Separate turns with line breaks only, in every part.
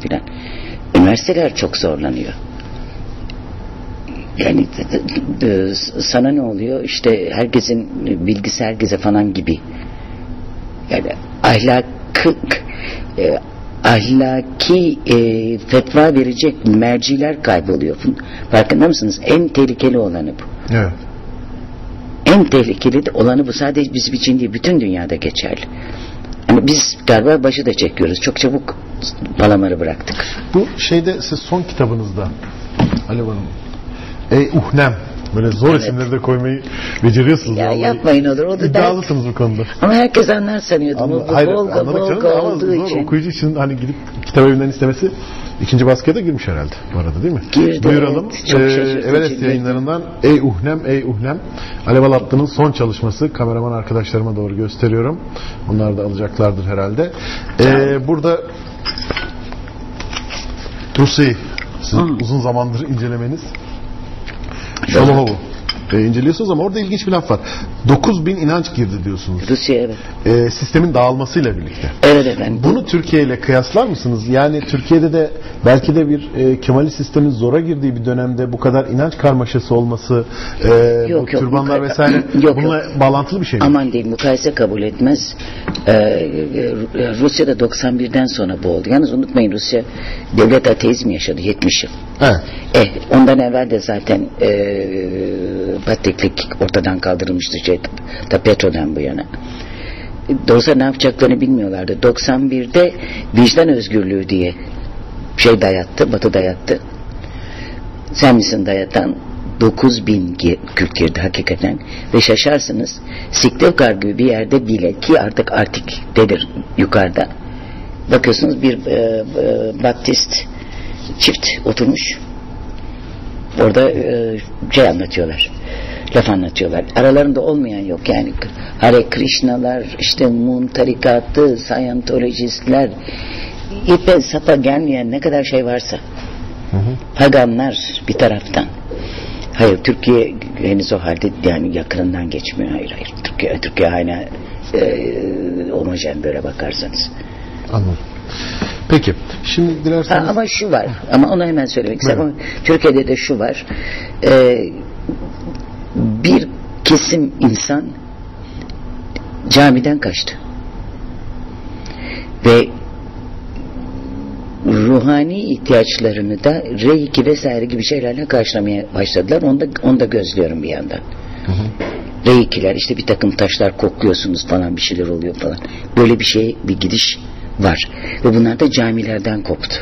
filan. Üniversiteler çok zorlanıyor. Yani sana ne oluyor? İşte herkesin bilgisi herkese falan gibi. Yani ahlakı e, ahlaki e, fetva verecek merciler kayboluyor. Farkında mısınız? En tehlikeli olanı bu.
Evet.
En tehlikeli de olanı bu. Sadece bizim için değil, bütün dünyada geçerli. Ama biz galiba başı da çekiyoruz. Çok çabuk palamarı bıraktık.
Bu şeyde siz son kitabınızda Alev Hanım Ey Uhnem Böyle zor evet. isimleri de koymayı beceriyorsunuz.
Ya vallahi. yapmayın olur. O da
İddialısınız bu konuda.
Ama herkes anlar sanıyordum. Anla, bu hayır, Volga, Volga olduğu zor, için.
Okuyucu için hani gidip kitap evinden istemesi ikinci baskıya da girmiş herhalde bu arada değil mi?
Girdi.
Duyuralım. Evet, çok ee, Everest yayınlarından Ey Uhnem Ey Uhnem Alev Alatlı'nın son çalışması kameraman arkadaşlarıma doğru gösteriyorum. Onlar da alacaklardır herhalde. Ee, burada Tusi uzun zamandır incelemeniz شوف e, inceliyorsunuz ama orada ilginç bir laf var. 9000 inanç girdi diyorsunuz.
Rusya evet.
E, sistemin dağılmasıyla birlikte.
Evet efendim.
Bunu Türkiye ile kıyaslar mısınız? Yani Türkiye'de de belki de bir e, Kemali sistemin zora girdiği bir dönemde bu kadar inanç karmaşası olması, e, yok, bu yok, türbanlar vesaire yok, bununla yok. bağlantılı bir şey mi?
Aman değil mukayese kabul etmez. Ee, Rusya'da 91'den sonra bu oldu. Yalnız unutmayın Rusya devlet ateizmi yaşadı 70 yıl.
Evet.
Eh, ondan evvel de zaten e, pateklik ortadan kaldırılmıştı şey, da Petro'dan bu yana. Doğrusu ne yapacaklarını bilmiyorlardı. 91'de vicdan özgürlüğü diye şey dayattı, Batı dayattı. Sen misin dayatan? 9 bin Kürt girdi hakikaten ve şaşarsınız Siktevkar gibi bir yerde bile ki artık Arktik'tedir yukarıda bakıyorsunuz bir e, e, Baptist çift oturmuş orada e, şey anlatıyorlar laf anlatıyorlar. Aralarında olmayan yok yani. Hare Krishna'lar, işte Moon tarikatı, Scientologistler, ipe sapa gelmeyen ne kadar şey varsa. Hı hı. Paganlar bir taraftan. Hayır Türkiye henüz o halde yani yakınından geçmiyor. Hayır hayır. Türkiye, Türkiye hala e, homojen böyle bakarsanız.
Anladım. Peki. Şimdi dilerseniz...
Ha, ama şu var. Ama onu hemen söylemek istedim. Türkiye'de de şu var. E, bir kesim insan camiden kaçtı. Ve ruhani ihtiyaçlarını da reiki vesaire gibi şeylerle karşılamaya başladılar. Onu da, onu da gözlüyorum bir yandan. Hı hı. Reikiler işte bir takım taşlar kokluyorsunuz falan bir şeyler oluyor falan. Böyle bir şey bir gidiş var. Ve bunlar da camilerden koptu.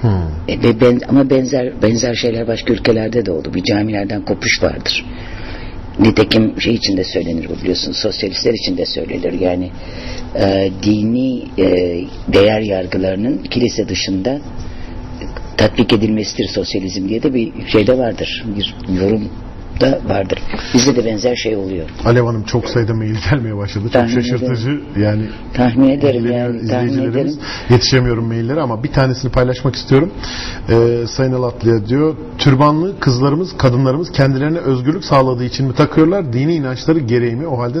Hmm. E, ve ben, ama benzer benzer şeyler başka ülkelerde de oldu. Bir camilerden kopuş vardır. Nitekim şey için de söylenir bu biliyorsun sosyalistler için de söylenir. Yani e, dini e, değer yargılarının kilise dışında tatbik edilmesidir sosyalizm diye de bir şey de vardır bir yorum da vardır. Bizde de benzer şey oluyor.
Alev Hanım çok sayıda mail gelmeye başladı. Çok tahmin şaşırtıcı ederim. yani.
Tahmin ederim yani. Tahmin ederim.
Yetişemiyorum mailleri ama bir tanesini paylaşmak istiyorum. Ee, Sayın Alatlı'ya diyor türbanlı kızlarımız, kadınlarımız kendilerine özgürlük sağladığı için mi takıyorlar? Dini inançları gereği mi? O halde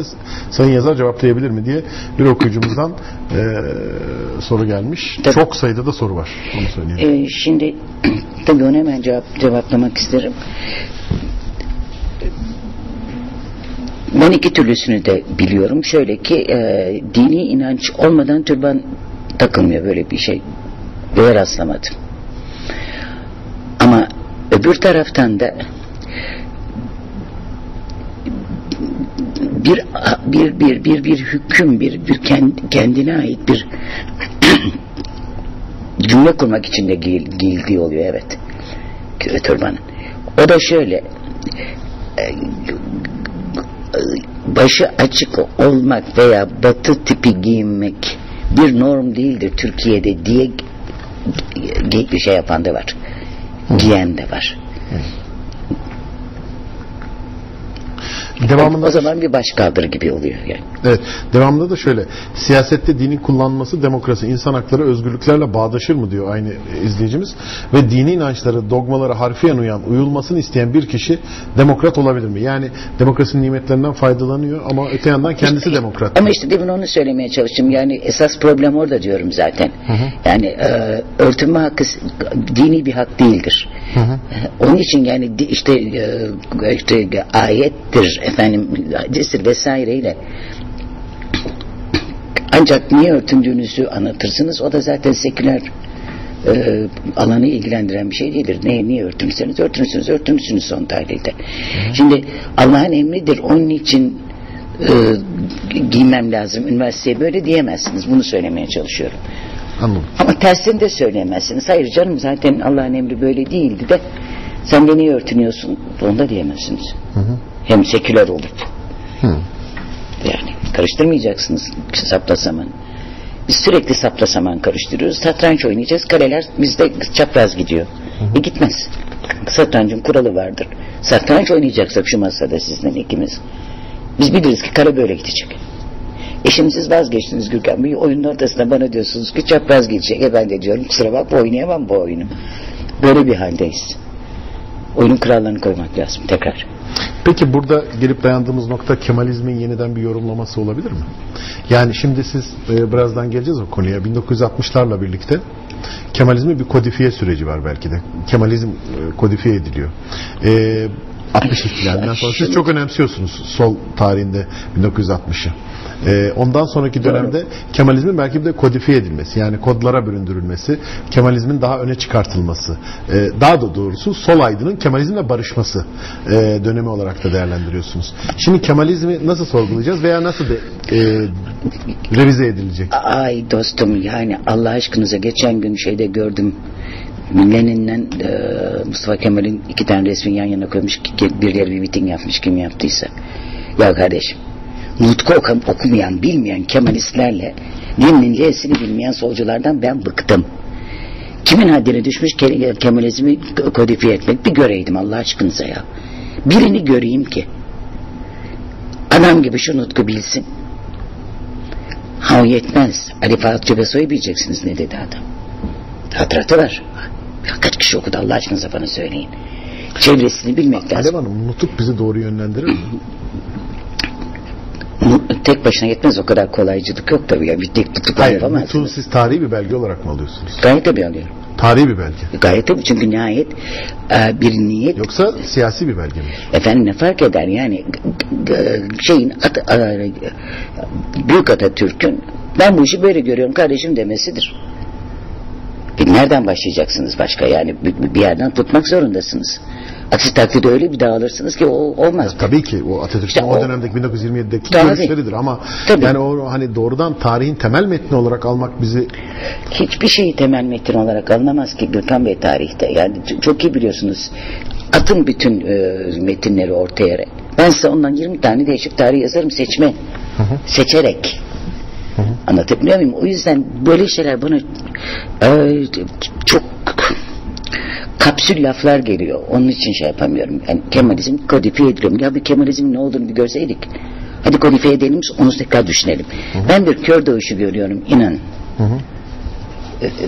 Sayın Yazar cevaplayabilir mi diye bir okuyucumuzdan e, soru gelmiş. Tabii. Çok sayıda da soru var. Onu söyleyeyim.
Ee, şimdi tabii onu hemen cevap, cevaplamak isterim. Ben iki türlüsünü de biliyorum. Şöyle ki e, dini inanç olmadan türban takılmıyor böyle bir şey. Böyle rastlamadım. Ama öbür taraftan da bir bir bir bir bir hüküm bir bir kendine ait bir cümle kurmak için de giyildiği oluyor evet. Türbanın. O da şöyle e, başı açık olmak veya batı tipi giyinmek bir norm değildir Türkiye'de diye şey yapan da var. Giyen de var.
Devamında...
O zaman bir başkaldır gibi oluyor yani.
Evet. Devamında da şöyle. Siyasette dinin kullanılması demokrasi, insan hakları, özgürlüklerle bağdaşır mı diyor aynı izleyicimiz. Ve dini inançları, dogmalara harfiyen uyan, uyulmasını isteyen bir kişi demokrat olabilir mi? Yani demokrasinin nimetlerinden faydalanıyor ama öte yandan kendisi demokrat.
Ama işte demin onu söylemeye çalıştım. Yani esas problem orada diyorum zaten. Yani e, örtünme hakkı dini bir hak değildir. E, Onun için yani işte, e, işte ayettir efendim hadistir vesaireyle ancak niye örtündüğünüzü anlatırsınız. O da zaten seküler e, alanı ilgilendiren bir şey değildir. Ne, niye örtünürseniz örtünürsünüz, örtünürsünüz son tahlilde. Şimdi Allah'ın emridir. Onun için e, giymem lazım. Üniversiteye böyle diyemezsiniz. Bunu söylemeye çalışıyorum.
Anladım.
Ama tersini de söyleyemezsiniz. Hayır canım zaten Allah'ın emri böyle değildi de sen de niye örtünüyorsun? Onu da diyemezsiniz. Hem seküler olup.
Hı.
Yani karıştırmayacaksınız sapla saman. Biz sürekli sapla saman karıştırıyoruz. Satranç oynayacağız. Kaleler bizde çapraz gidiyor. E gitmez. Satrancın kuralı vardır. Satranç oynayacaksak şu masada sizden ikimiz. Biz biliriz ki kare böyle gidecek. E şimdi siz vazgeçtiniz Gürkan Bey. Oyunun ortasında bana diyorsunuz ki çapraz gidecek. E ben de diyorum kusura bakma oynayamam bu oyunu. Böyle bir haldeyiz. Oyunun kurallarını koymak lazım tekrar.
Peki burada gelip dayandığımız nokta Kemalizmin yeniden bir yorumlaması olabilir mi? Yani şimdi siz e, birazdan geleceğiz o konuya. 1960'larla birlikte Kemalizmin bir kodifiye süreci var belki de. Kemalizm e, kodifiye ediliyor. E, 60 ihtilalinden sonra siz çok önemsiyorsunuz sol tarihinde 1960'ı. E, ondan sonraki dönemde Kemalizmin belki de kodifiye edilmesi yani kodlara büründürülmesi, Kemalizmin daha öne çıkartılması, e, daha da doğrusu sol aydının Kemalizmle barışması e, dönemi olarak da değerlendiriyorsunuz. Şimdi Kemalizmi nasıl sorgulayacağız veya nasıl de, e, revize edilecek?
Ay dostum yani Allah aşkınıza geçen gün şeyde gördüm. Lenin'le e, Mustafa Kemal'in iki tane resmini yan yana koymuş. Birileri bir miting yapmış kim yaptıysa. Ya kardeşim nutku okum, okumayan bilmeyen Kemalistlerle Lenin'in L'sini bilmeyen solculardan ben bıktım. Kimin haddine düşmüş ke- Kemalizmi kodifiye etmek bir göreydim Allah aşkınıza ya. Birini göreyim ki adam gibi şu nutku bilsin. Ha o yetmez. Ali Fuat Cebesoy'u bileceksiniz ne dedi adam. Hatırlatı var. Kaç kişi okudu Allah aşkınıza bana söyleyin. Çevresini bilmek
Alev
lazım.
Hanım nutuk bizi doğru yönlendirir mi?
Tek başına yetmez o kadar kolaycılık yok tabii. Ya. Bir tek tutuklar
Hayır,
yapamazsınız.
siz tarihi bir belge olarak mı alıyorsunuz?
Gayet tabii alıyorum.
Tarihi bir belge.
Gayet tabii çünkü nihayet e, bir niyet
Yoksa siyasi bir belge mi?
Efendim ne fark eder yani şeyin At- a- Büyük Atatürk'ün ben bu işi böyle görüyorum kardeşim demesidir. E nereden başlayacaksınız başka yani bir, bir yerden tutmak zorundasınız. Aksi takdirde öyle bir dağılırsınız ki o olmaz.
Tabii ki o Atatürk'ün
İşte
o,
o-
dönemdeki 1927'deki
Tabii.
görüşleridir ama
Tabii.
yani o hani doğrudan tarihin temel metni olarak almak bizi
Hiçbir şeyi temel metin olarak alınamaz ki Gürkan Bey tarihte. Yani çok iyi biliyorsunuz. Atın bütün e, metinleri ortaya. Ben size ondan 20 tane değişik tarih yazarım seçme. Seçerek. Anlatabiliyor muyum? O yüzden böyle şeyler bana e, çok kapsül laflar geliyor. Onun için şey yapamıyorum. Yani Kemalizm kodifiye ediliyor. Ya bir Kemalizmin ne olduğunu bir görseydik. Hadi kodifiye edelim onu tekrar düşünelim. Ben bir kör doğuşu görüyorum inan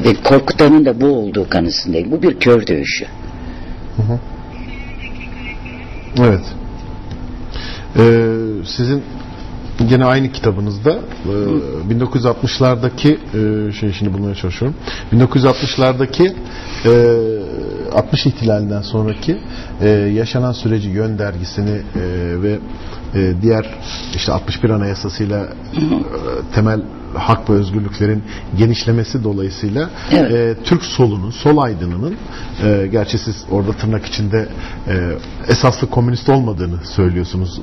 ve korkutanın da bu olduğu kanısındayım. Bu bir kör dövüşü.
evet Ee, sizin Gene aynı kitabınızda e, 1960'lardaki e, şey şimdi bulmaya çalışıyorum. 1960'lardaki e, 60 ihtilalinden sonraki e, yaşanan süreci yön dergisini e, ve e, diğer işte 61 Anayasasıyla e, temel hak ve özgürlüklerin genişlemesi dolayısıyla
Evet.
e, Türk solunun, sol aydınının e, gerçi siz orada tırnak içinde e, esaslı komünist olmadığını söylüyorsunuz